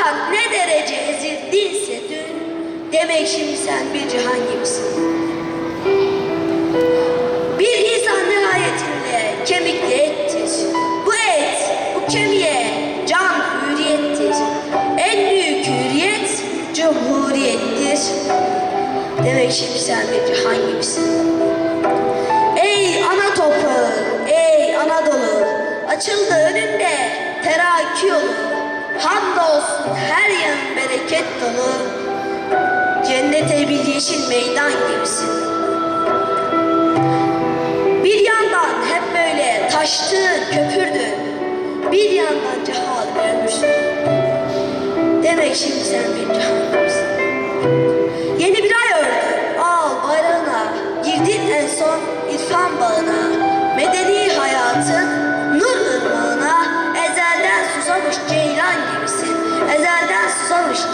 Fakat ne derece ezildinse dün Demek şimdi sen bir cihan gibisin bir insan nihayetinde kemikli ettir. Bu et, bu kemiğe can hürriyettir. En büyük hürriyet cumhuriyettir. Demek şimdi sen bir cihan gibisin. Ey ana toprağı, ey Anadolu, açıldı önünde terakki yolu. Hamdolsun her yan bereket dolu. Cennete bir yeşil meydan gibisin. Bir yandan hep böyle taştın, köpürdün. Bir yandan cehal vermişsin. Demek şimdi sen bir cehalimisin.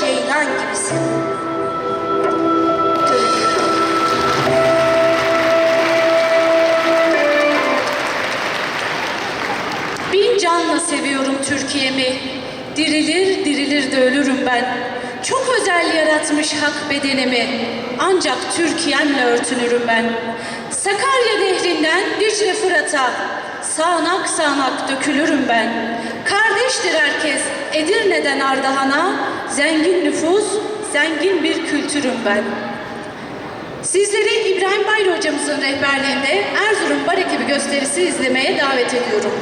Ceylan gibisin. Bin canla seviyorum Türkiye'mi. Dirilir dirilir de ölürüm ben. Çok özel yaratmış hak bedenimi. Ancak Türkiye'mle örtünürüm ben. Sakarya nehrinden Dicle Fırat'a sağanak sağanak dökülürüm ben. Kardeştir herkes Edirne'den Ardahan'a zengin nüfus, zengin bir kültürüm ben. Sizleri İbrahim Bayro hocamızın rehberliğinde Erzurum Bar Ekibi gösterisi izlemeye davet ediyorum.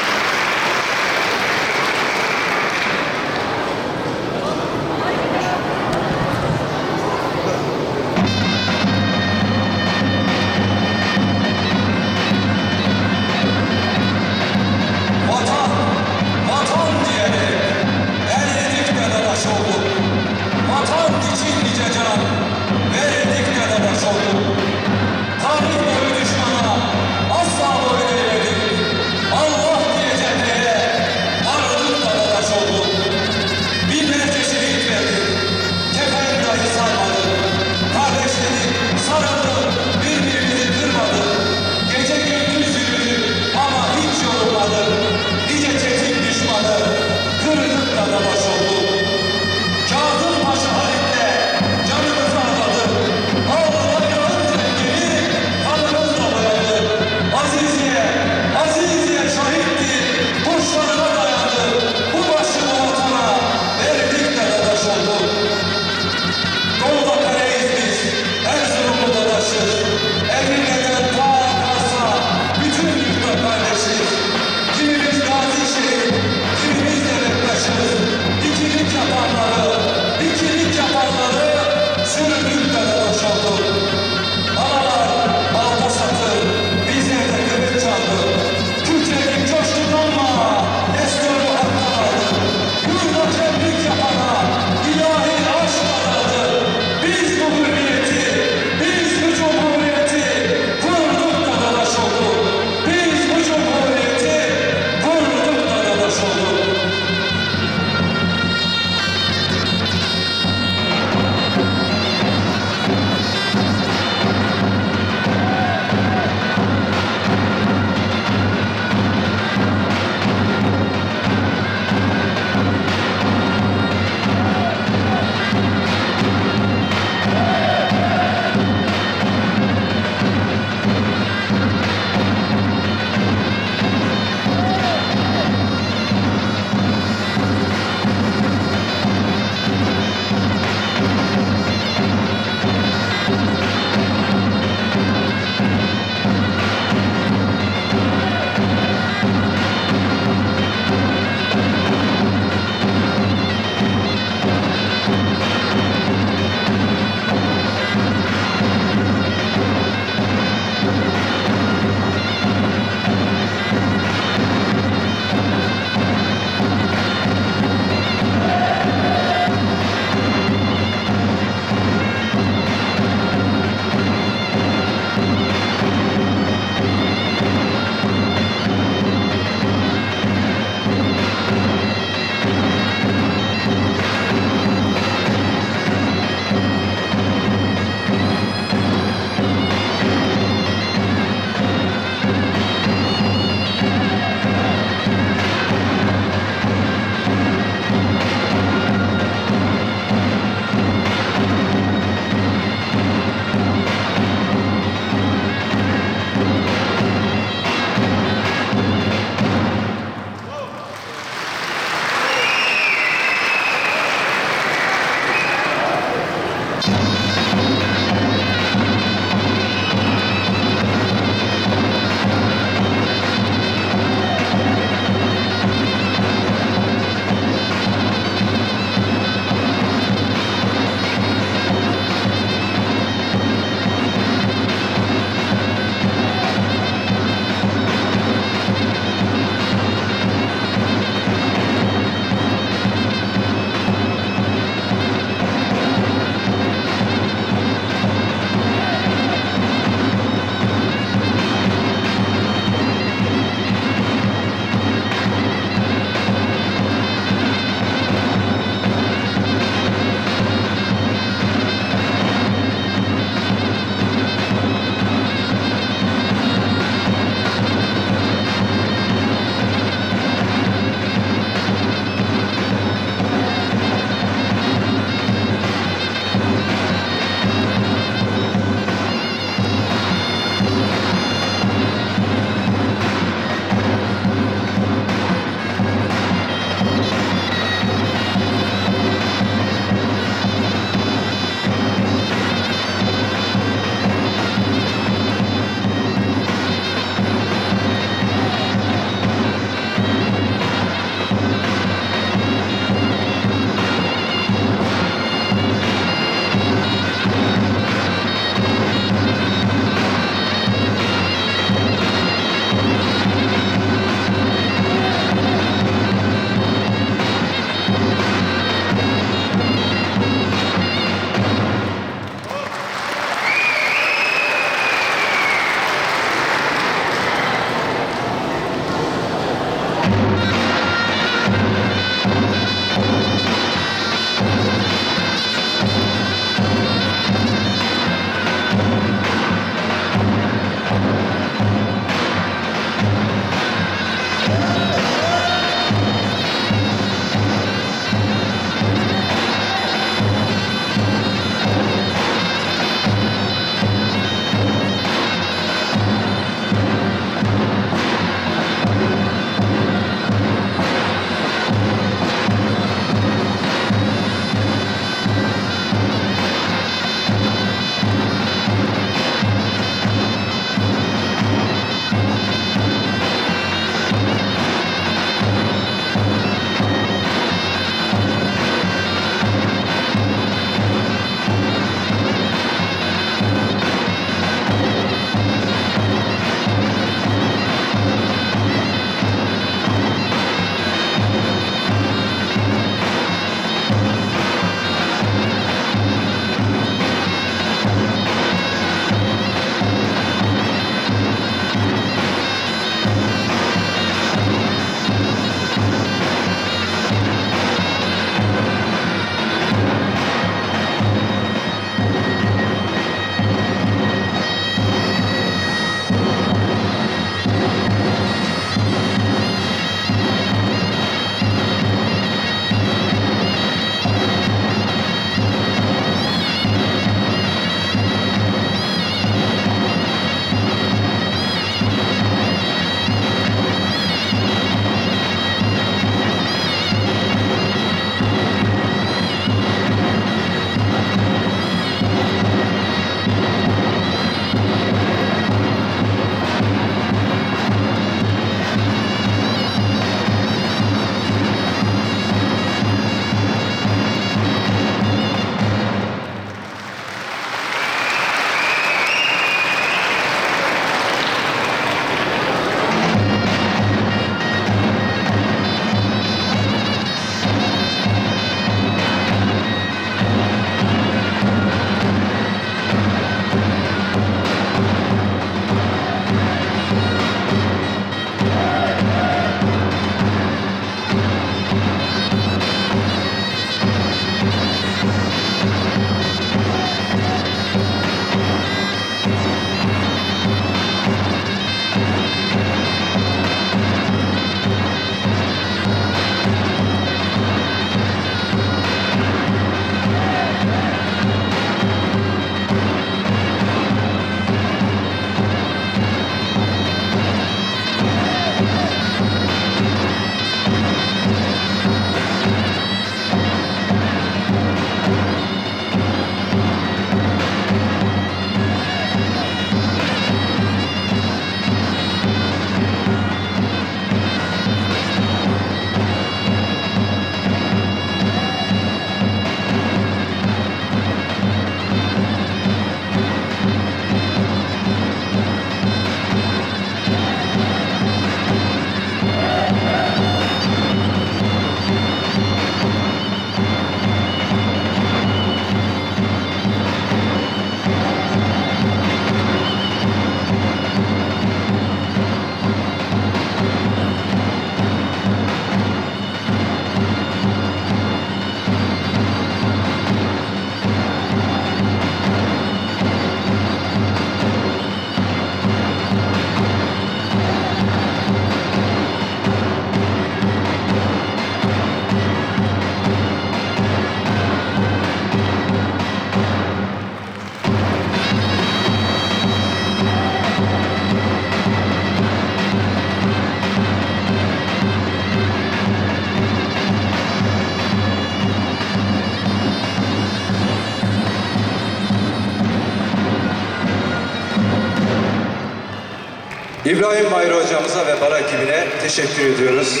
İbrahim Mahir hocamıza ve bara ekibine teşekkür ediyoruz.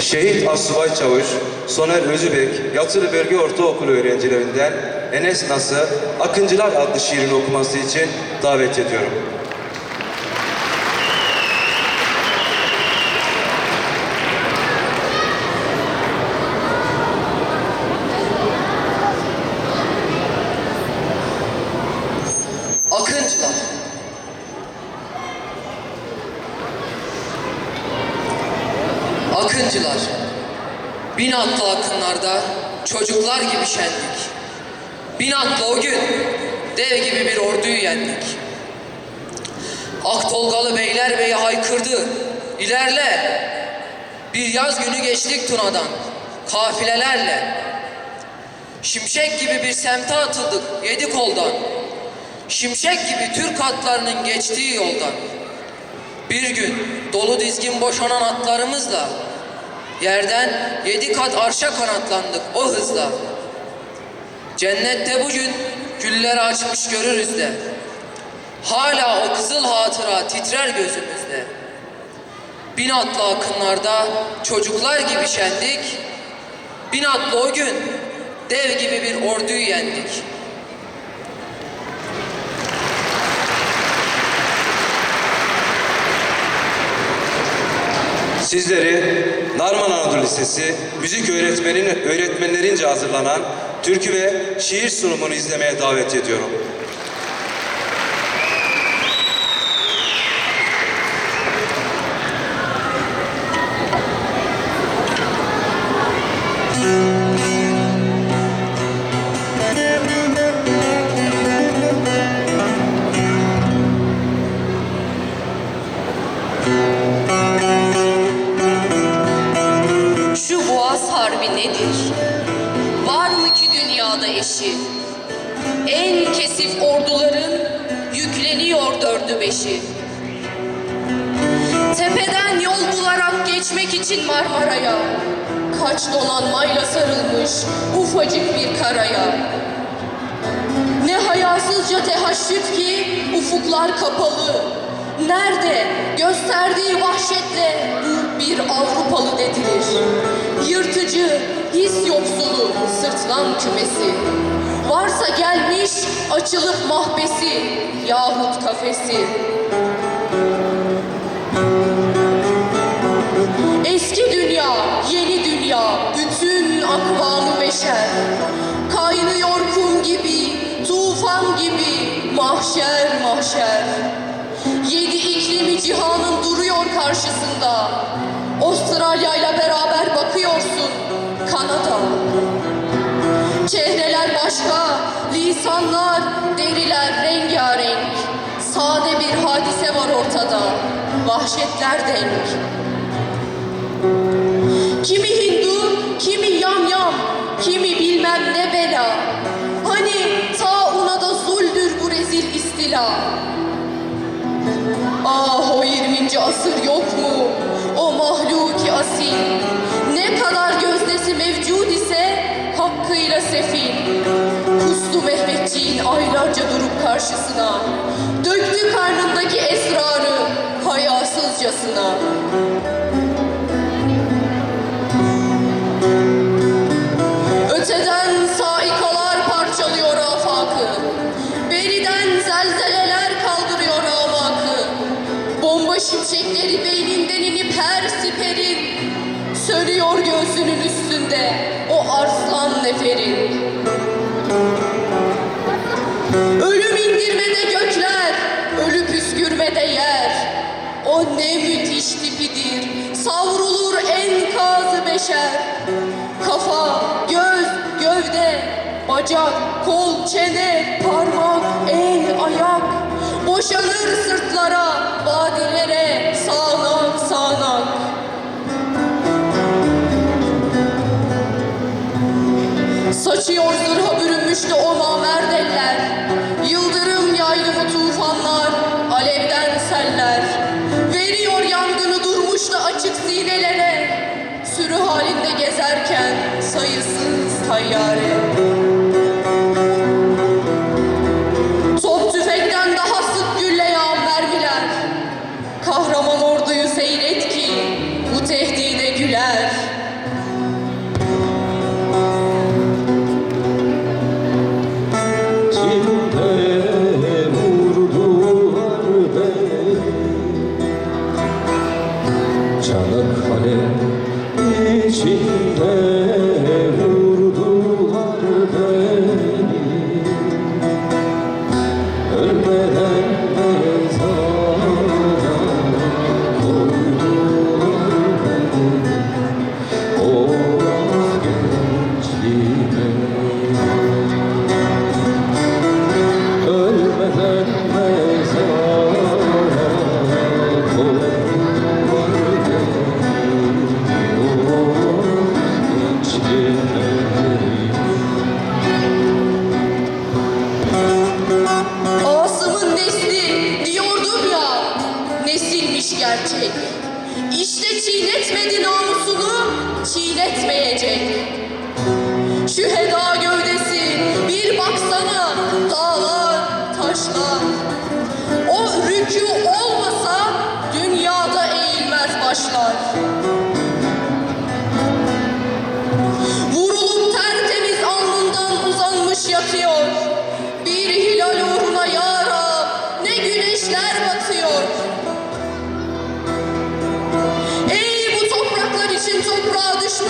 Şehit Asubay Çavuş, Soner Özübek, Yatılı Bölge Ortaokulu öğrencilerinden Enes Nas'ı Akıncılar adlı şiirini okuması için davet ediyorum. Akıncılar. Akıncılar. Bin atlı akınlarda çocuklar gibi şendik. Bin atlı o gün dev gibi bir orduyu yendik. Aktolgalı Beylerbeyi haykırdı. İlerle. Bir yaz günü geçtik Tuna'dan. Kafilelerle. Şimşek gibi bir semte atıldık yedi koldan. Şimşek gibi Türk atlarının geçtiği yoldan. Bir gün dolu dizgin boşanan atlarımızla yerden yedi kat arşa kanatlandık o hızla. Cennette bugün gülleri açmış görürüz de. Hala o kızıl hatıra titrer gözümüzde. Bin atlı akınlarda çocuklar gibi şendik. Bin atlı o gün dev gibi bir orduyu yendik. Sizleri Narman Anadolu Lisesi müzik öğretmenin öğretmenlerince hazırlanan türkü ve şiir sunumunu izlemeye davet ediyorum. Hayasızca tehaşüt ki ufuklar kapalı. Nerede? Gösterdiği vahşetle bir Avrupalı dedilir Yırtıcı, his yoksulu, sırtlan kümesi. Varsa gelmiş açılıp mahbesi yahut kafesi. Eski dünya, yeni dünya, bütün akvamı beşer. Kaynıyor mahşer mahşer. Yedi iklimi cihanın duruyor karşısında. Avustralya ile beraber bakıyorsun, Kanada. Çehreler başka, lisanlar, deriler rengarenk. Sade bir hadise var ortada, vahşetler denk. Kimi Hindu, kimi yamyam, kimi bilmem ne bela. İstila. Ah o 20. asır yok mu? O mahluki asil. Ne kadar gözdesi mevcud ise hakkıyla sefil. Puslu Mehmetçiğin aylarca durup karşısına. Döktü karnındaki beşer. Kafa, göz, gövde, bacak, kol, çene, parmak, el, ayak. Boşanır sırtlara, vadilere, sağanak sağanak. Saçıyor zırha bürünmüştü o namerd i got yare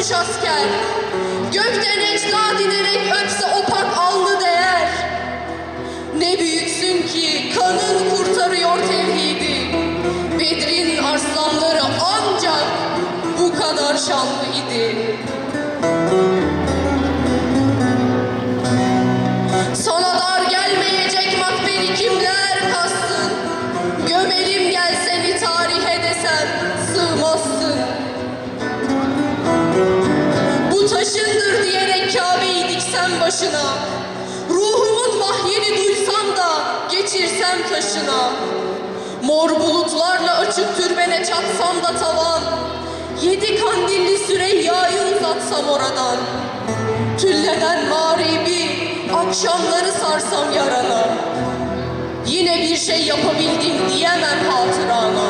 düşmüş asker. Gökten ecda dinerek öpse opak alnı değer. Ne büyüksün ki kanın kurtarıyor tevhidi. Bedrin arslanları ancak bu kadar şanlı idi. Geçirsem taşına. Mor bulutlarla açık türbene çatsam da tavan. Yedi kandilli Süreyya'yı uzatsam oradan. Tülleden mağribi akşamları sarsam yarana. Yine bir şey yapabildim diyemem hatırana.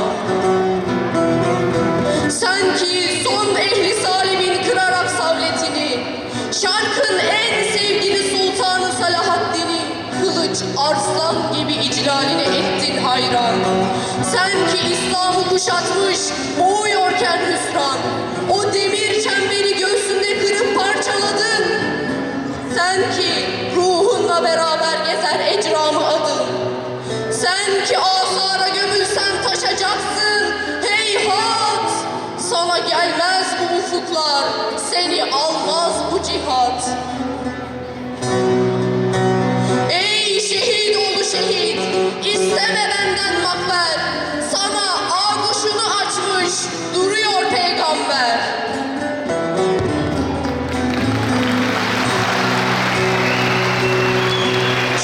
Sen ki son ehli salimin kırarak savletini, şarkın en sevgili sultanı Salahaddin'i, kılıç arslan gibi iclalini ettin hayran. Sen ki İslam'ı kuşatmış, boğuyorken hüsran, o demir çemberi göğsünde kırıp parçaladın. Sen ki ruhunla beraber gezer ecramı adın. Sen ki asara gömülsen taşacaksın. Heyhat! Sana gelmez bu ufuklar, seni almaz bu cihat. 아.